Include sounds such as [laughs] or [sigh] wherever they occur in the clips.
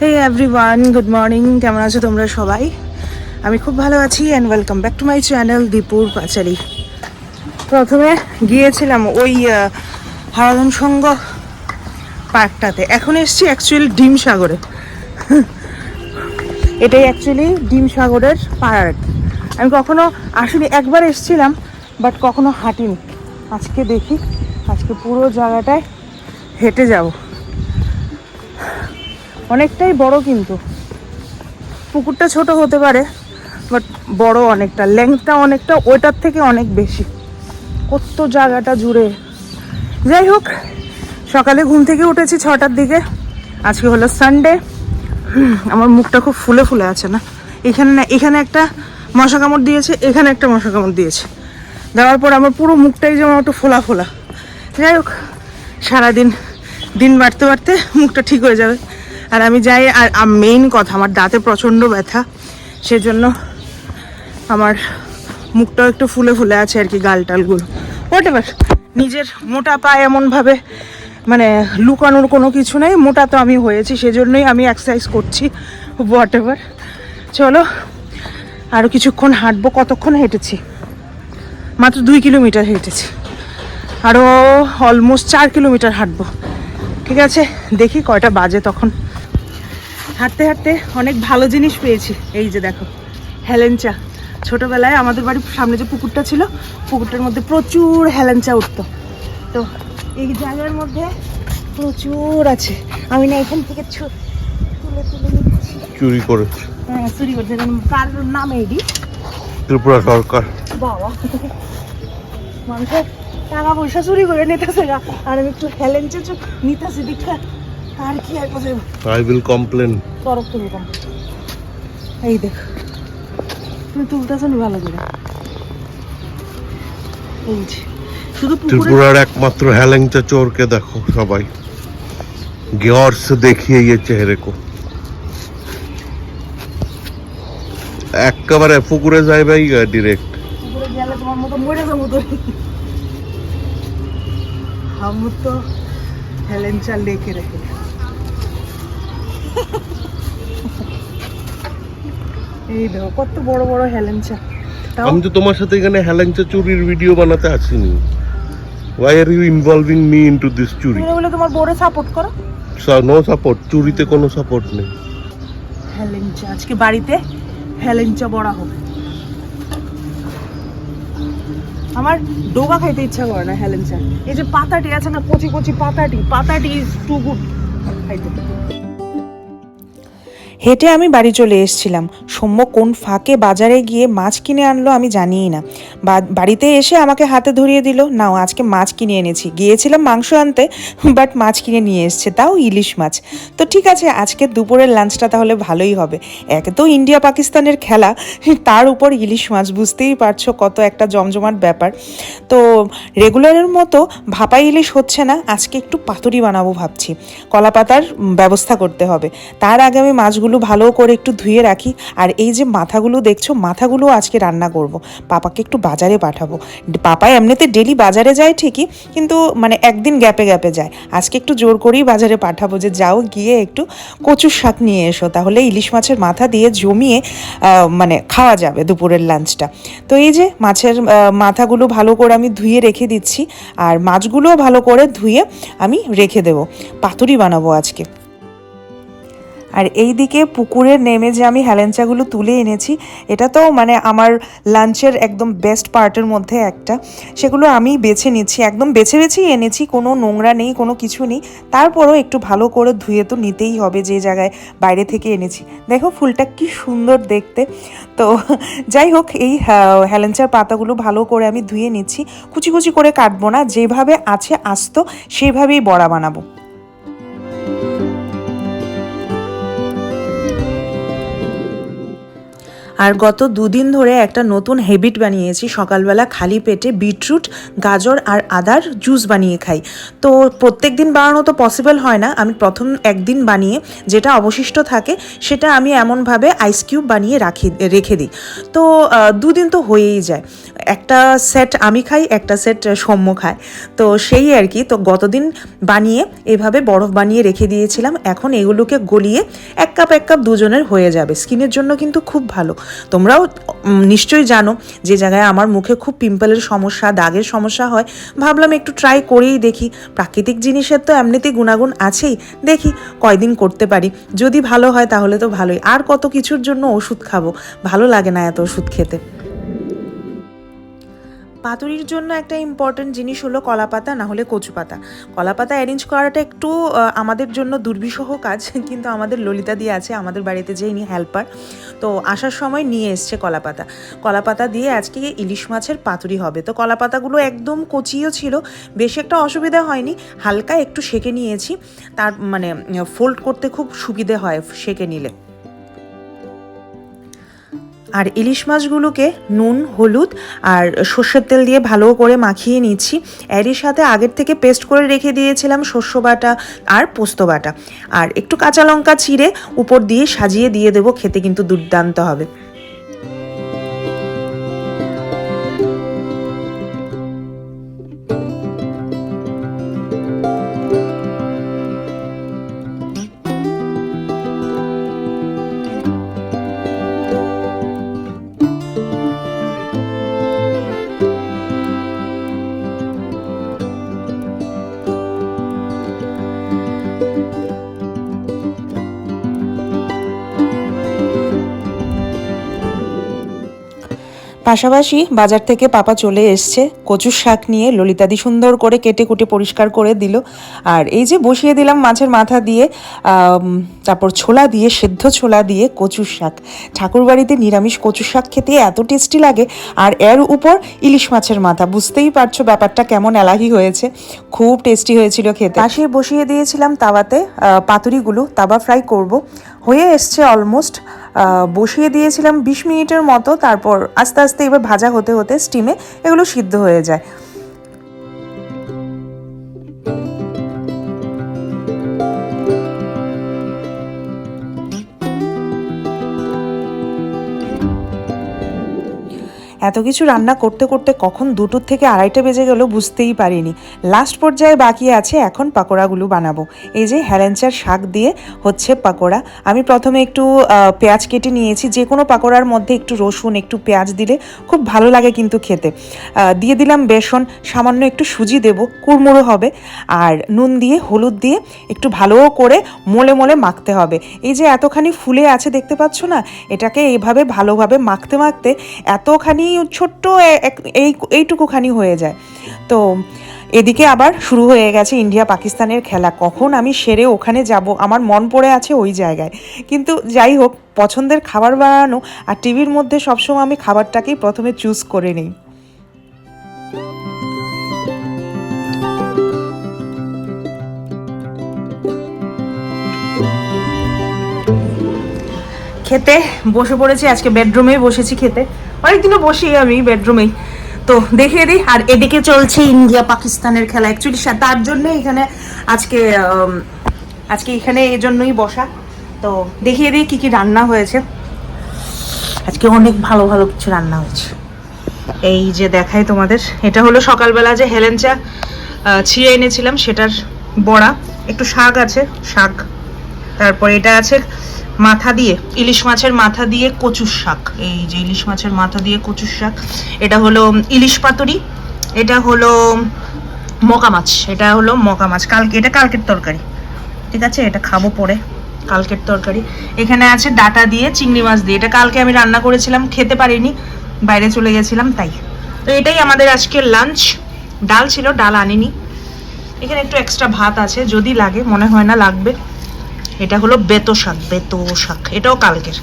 হে everyone good morning কেমন আছো তোমরা সবাই? আমি খুব ভালো আছি and welcome back to my channel দীপুর পাচারি প্রথমে গিয়েছিলাম ওই হারাধন সঙ্গ পার্কটাতে। এখন এসছি অ্যাকচুয়ালি ডিম সাগরে। [laughs] এটাই অ্যাকচুয়ালি ডিম সাগরের পার্ক। আমি কখনো আসলে একবার এসছিলাম বাট কখনো হাঁটিনি। আজকে দেখি, আজকে পুরো জায়গাটায় হেঁটে যাব। অনেকটাই বড় কিন্তু। পুকুরটা ছোট হতে পারে বাট বড় অনেকটা লেংথটা অনেকটা, ওইটার থেকে অনেক বেশি। কত জায়গাটা জুড়ে। যাই হোক, সকালে ঘুম থেকে উঠেছি ছটার দিকে। আজকে হলো সানডে আমার মুখটা খুব ফুলে ফুলে আছে না? এখানে না, এখানে একটা মশা কামড় দিয়েছে, এখানে একটা মশা কামড় দিয়েছে। দেওয়ার পর আমার পুরো মুখটাই যেমন একটু ফোলা ফোলা। যাই হোক, সারাদিন, দিন বাড়তে বাড়তে মুখটা ঠিক হয়ে যাবে। আর আমি যাই, আর মেইন কথা, আমার দাঁতে প্রচণ্ড ব্যথা। সেজন্য আমার মুখটাও একটু ফুলে ফুলে আছে আর কি, গাল টালগুলো। হোয়াট এভার নিজের মোটা পায়ে এমনভাবে মানে লুকানোর কোনো কিছু নেই, মোটা তো আমি হয়েছি, সেজন্যই আমি এক্সারসাইজ করছি হোয়াট এভার চলো আরও কিছুক্ষণ হাঁটবো, কতক্ষণ হেঁটেছি? মাত্র দুই কিলোমিটার হেঁটেছি। আরও অলমোস্ট চার কিলোমিটার হাঁটবো। ঠিক আছে? দেখি কয়টা বাজে তখন। হাঁটতে হাঁটতে অনেক ভালো জিনিস পেয়েছি। এই যে দেখো হেলেঞ্চা ছোটবেলায় আমাদের বাড়ির সামনে যে পুকুরটা ছিল পুকুরটার মধ্যে প্রচুর হেলেঞ্চা উঠতো। তো এই জায়গার মধ্যে প্রচুর আছে। আমি না এখান থেকে তুলে তুলে নিচ্ছি। চুরি করেছে। হ্যাঁ চুরি করছে। কার নাম এডি? ত্রিপুরা সরকার। বাবা। মানুষের টাকা পয়সা চুরি করে নিতেছে আর আমি একটু হেলেঞ্চা নিতেছি দীক্ষা আর কি আর কথা আই উইল কমপ্লেন তুমি এই দেখ। তুমি তুলতেছো নি ভালো করে এই যে শুধু পুকুরে ত্রিপুরার একমাত্র হেলেংচা চোরকে দেখো সবাই गौर से देखिए ये चेहरे को একেবারে পুকুরে যাইবাই ডিরেক্ট পুকুরে গেলে তোমার মতো মরে যাবো তো हम তো হেলেঞ্চা লেকে রেখে এই দেখো কত বড় বড় হেলেঞ্চা। আমি তো তোমার সাথে এখানে হেলেংচা চুরির ভিডিও বানাতে আসিনি। Why are you involving me into this চুরি? তুমি বলে তোমার বোরে সাপোর্ট করো। নো সাপোর্ট চুরিতে কোনো সাপোর্ট নেই। হেলেঞ্চা আজকে বাড়িতে হেলেঞ্চা বড়া হবে। আমার ডোবা খাইতে ইচ্ছা করে না হেলেঞ্চা। এই যে পাতাটি আছে না কচি কচি পাতাটি পাতাটি ইজ টু গুড খাইতে হেঁটে আমি বাড়ি চলে এসেছিলাম। সৌম্য কোন ফাঁকে বাজারে গিয়ে মাছ কিনে আনলো আমি জানিই না। বাড়িতে এসে আমাকে হাতে ধরিয়ে দিল, নাও আজকে মাছ কিনে এনেছি। গিয়েছিলাম মাংস আনতে, বাট মাছ কিনে নিয়ে এসছে, তাও ইলিশ মাছ। তো ঠিক আছে, আজকে দুপুরের লাঞ্চটা তাহলে ভালোই হবে। একে তো ইন্ডিয়া পাকিস্তানের খেলা, তার উপর ইলিশ মাছ, বুঝতেই পারছ কত একটা জমজমাট ব্যাপার। তো রেগুলারের মতো ভাপা ইলিশ হচ্ছে না, আজকে একটু পাতুরি বানাবো ভাবছি। কলা পাতার ব্যবস্থা করতে হবে। তার আগে আমি মাছগুলো ভালো করে একটু ধুয়ে রাখি। আর এই যে মাথাগুলো দেখছ, মাথাগুলো আজকে রান্না করব। পাপাকে একটু বাজারে পাঠাবো। পাপা এমনিতে ডেলি বাজারে যায় ঠিকই, কিন্তু মানে একদিন গ্যাপে গ্যাপে যায়। আজকে একটু জোর করেই বাজারে পাঠাবো যে যাও গিয়ে একটু কচুর শাক নিয়ে এসো। তাহলে ইলিশ মাছের মাথা দিয়ে জমিয়ে মানে খাওয়া যাবে দুপুরের লাঞ্চটা তো এই যে মাছের মাথাগুলো ভালো করে আমি ধুয়ে রেখে দিচ্ছি। আর মাছগুলোও ভালো করে ধুয়ে আমি রেখে দেবো। পাতুরি বানাবো আজকে। আর এই দিকে পুকুরে নেমে যে আমি হেলেঞ্চাগুলো তুলে এনেছি এটা তো মানে আমার লাঞ্চের একদম বেস্ট পার্টের মধ্যে একটা। সেগুলো আমি বেছে নিচ্ছি একদম বেছে বেছেই এনেছি কোনো নোংরা নেই কোনো কিছু নেই। তারপরও একটু ভালো করে ধুয়ে তো নিতেই হবে যে জায়গায় বাইরে থেকে এনেছি। দেখো ফুলটা কি সুন্দর দেখতে। তো যাই হোক এই আহ, হেলেঞ্চার পাতাগুলো ভালো করে আমি ধুয়ে নিচ্ছি। কুচি কুচি করে কাটবো না যেভাবে আছে আস্ত সেভাবেই বড়া বানাবো। আর গত দুদিন ধরে একটা নতুন হ্যাবিট বানিয়েছি। সকালবেলা খালি পেটে বিটরুট, গাজর আর আদার জুস বানিয়ে খাই। তো প্রত্যেক দিন বানানো তো পসিবল হয় না। আমি প্রথম একদিন বানিয়ে যেটা অবশিষ্ট থাকে, সেটা আমি এমনভাবে আইস কিউব বানিয়ে রাখি, রেখে দিই। তো দুদিন তো হয়েই যায়। একটা সেট আমি খাই, একটা সেট সৌম্য খায়। তো সেই আর কি, তো গতদিন বানিয়ে এভাবে বরফ বানিয়ে রেখে দিয়েছিলাম। এখন এগুলোকে গলিয়ে এক কাপ এক কাপ দুজনের হয়ে যাবে। স্কিনের জন্য কিন্তু খুব ভালো। তোমরাও নিশ্চয়ই জানো যে জায়গায় আমার মুখে খুব পিম্পলের সমস্যা, দাগের সমস্যা হয়। ভাবলাম একটু ট্রাই করেই দেখি। প্রাকৃতিক জিনিসের তো এমনিতেই গুণাগুণ আছেই। দেখি কয়দিন করতে পারি। যদি ভালো হয় তাহলে তো ভালোই। আর কত কিছুর জন্য ওষুধ খাব? ভালো লাগে না এত ওষুধ খেতে। পাতুরির জন্য একটা ইম্পর্টেন্ট জিনিস হলো কলা পাতা না হলে কচু পাতা কলা পাতা অ্যারেঞ্জ করাটা একটু আমাদের জন্য দুর্বিষহ কাজ, [laughs] কিন্তু আমাদের ললিতা দিয়ে আছে, আমাদের বাড়িতে যে ইনি হেল্পার তো আসার সময় নিয়ে এসছে কলা পাতা কলা পাতা দিয়ে আজকে ইলিশ মাছের পাতুরি হবে। তো কলা পাতাগুলো একদম কচিও ছিল, বেশি একটা অসুবিধা হয়নি, হালকা একটু সেকে নিয়েছি, তার মানে ফোল্ড করতে খুব সুবিধে হয় সেকে নিলে। আর ইলিশ মাছগুলোকে নুন, হলুদ আর সর্ষের তেল দিয়ে ভালো করে মাখিয়ে নিচ্ছি। এরই সাথে আগের থেকে পেস্ট করে রেখে দিয়েছিলাম শস্য বাটা আর পোস্ত বাটা। আর একটু কাঁচা লঙ্কা চিড়ে উপর দিয়ে সাজিয়ে দিয়ে দেবো, খেতে কিন্তু দুর্দান্ত হবে। পাশাপাশি বাজার থেকে পাপা চলে এসছে। কচুর শাক নিয়ে ললিতাদি সুন্দর করে কেটে কুটে পরিষ্কার করে দিল। আর এই যে বসিয়ে দিলাম মাছের মাথা দিয়ে তারপর ছোলা দিয়ে, সেদ্ধ ছোলা দিয়ে কচুর শাক। ঠাকুরবাড়িতে নিরামিষ কচুর শাক খেতে এত টেস্টি লাগে, আর এর উপর ইলিশ মাছের মাথা। বুঝতেই পারছ ব্যাপারটা কেমন এলাহি হয়েছে। খুব টেস্টি হয়েছিল খেতে। পাশে বসিয়ে দিয়েছিলাম তাওয়াতে পাতুরিগুলো। তাওয়া ফ্রাই করব। হয়ে এসছে অলমোস্ট বসিয়ে দিয়েছিলাম বিশ মিনিটের মতো। তারপর আস্তে আস্তে এবার ভাজা হতে হতে স্টিমে এগুলো সিদ্ধ হয়ে যায়। এত কিছু রান্না করতে করতে কখন দুটোর থেকে আড়াইটা বেজে গেল বুঝতেই পারিনি। লাস্ট পর্যায়ে বাকি আছে, এখন পাকোড়াগুলো বানাবো। এই যে হেলেঞ্চার শাক দিয়ে হচ্ছে পাকোড়া। আমি প্রথমে একটু পেঁয়াজ কেটে নিয়েছি। যে কোনো পাকোড়ার মধ্যে একটু রসুন, একটু পেঁয়াজ দিলে খুব ভালো লাগে কিন্তু খেতে। দিয়ে দিলাম বেসন। সামান্য একটু সুজি দেব, কুড়মুড়ো হবে। আর নুন দিয়ে, হলুদ দিয়ে একটু ভালো করে মোলে মোলে মাখতে হবে। এই যে এতখানি ফুলে আছে দেখতে পাচ্ছ না? এটাকে এইভাবে ভালোভাবে মাখতে মাখতে এতখানি ছোট্ট এই এইটুকুখানি হয়ে যায়। তো এদিকে আবার শুরু হয়ে গেছে ইন্ডিয়া পাকিস্তানের খেলা। কখন আমি সেরে ওখানে যাব? আমার মন পড়ে আছে ওই জায়গায়। কিন্তু যাই হোক, পছন্দের খাবার বানানো আর টিভির মধ্যে সবসময় আমি খাবারটাকেই প্রথমে চুজ করে নিই। খেতে বসে পড়েছি, আজকে বেডরুমেই বসেছি খেতে। অনেকদিনও বসি আমি বেডরুমেই তো দেখিয়ে দিই, আর এদিকে চলছে ইন্ডিয়া পাকিস্তানের খেলা অ্যাকচুয়ালি তার জন্য এখানে আজকে আজকে এখানে এই জন্যই বসা। তো দেখিয়ে দিই কি কি রান্না হয়েছে। আজকে অনেক ভালো ভালো কিছু রান্না হয়েছে। এই যে দেখাই তোমাদের, এটা হলো সকালবেলা যে হেলেঞ্চা ছিঁড়ে এনেছিলাম, সেটার বড়া। একটু শাক আছে, শাক। তারপর এটা আছে মাথা দিয়ে, ইলিশ মাছের মাথা দিয়ে কচুর শাক। এই যে ইলিশ মাছের মাথা দিয়ে কচুর শাক, এটা হলো ইলিশ পাতুরি, এটা হলো মকা মাছ, এটা হলো মকা মাছ। কালকে, এটা কালকের তরকারি, ঠিক আছে? এটা খাব পরে, কালকের তরকারি। এখানে আছে ডাটা দিয়ে চিংড়ি মাছ দিয়ে। এটা কালকে আমি রান্না করেছিলাম, খেতে পারিনি, বাইরে চলে গেছিলাম, তাই। তো এটাই আমাদের আজকের লাঞ্চ ডাল ছিল, ডাল আনিনি। এখানে একটু এক্সট্রা ভাত আছে, যদি লাগে, মনে হয় না লাগবে। এটা হলো বেতো শাক বেতো শাক। এটাও কালকের।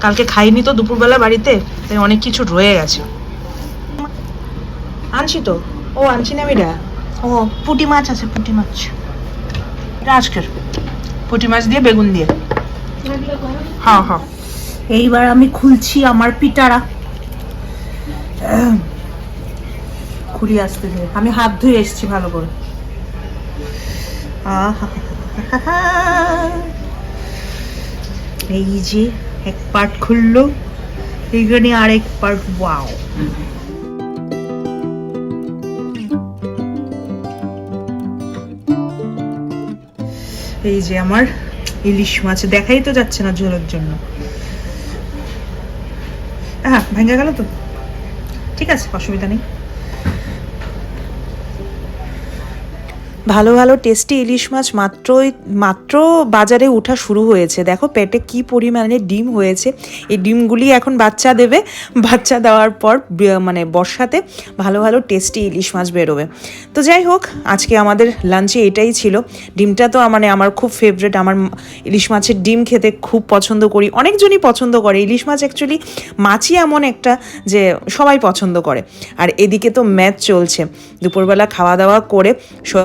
কালকে খাইনি তো, দুপুরবেলা বাড়িতে, তাই অনেক কিছু রয়ে গেছে। আনছি তো। ও, আনছি না এটা ও, পুঁটি মাছ আছে, পুঁটি মাছ। এটা আজকের। পুঁটি মাছ দিয়ে বেগুন দিয়ে। হ্যাঁ হ্যাঁ। এইবার আমি খুলছি আমার পিটারা। খুলি আসতে আমি হাত ধুয়ে এসেছি ভালো করে। আহা। এই যে এক পার্ট খুললো। এইখানে আরেক পার্ট ওয়াও এই যে আমার ইলিশ মাছ, দেখাই তো যাচ্ছে না ঝোলের জন্য। হ্যাঁ ভেঙে গেল তো? ঠিক আছে, অসুবিধা নেই। ভালো ভালো টেস্টি ইলিশ মাছ মাত্রই, মাত্র বাজারে ওঠা শুরু হয়েছে। দেখো পেটে কি পরিমাণে ডিম হয়েছে। এই ডিমগুলি এখন বাচ্চা দেবে। বাচ্চা দেওয়ার পর মানে বর্ষাতে ভালো ভালো টেস্টি ইলিশ মাছ বেরোবে। তো যাই হোক, আজকে আমাদের লাঞ্চে এটাই ছিল। ডিমটা তো মানে আমার খুব ফেভারেট আমার ইলিশ মাছের ডিম খেতে খুব পছন্দ করি। অনেকজনই পছন্দ করে। ইলিশ মাছ অ্যাকচুয়ালি মাছই এমন একটা যে সবাই পছন্দ করে। আর এদিকে তো ম্যাচ চলছে। দুপুরবেলা খাওয়া দাওয়া করে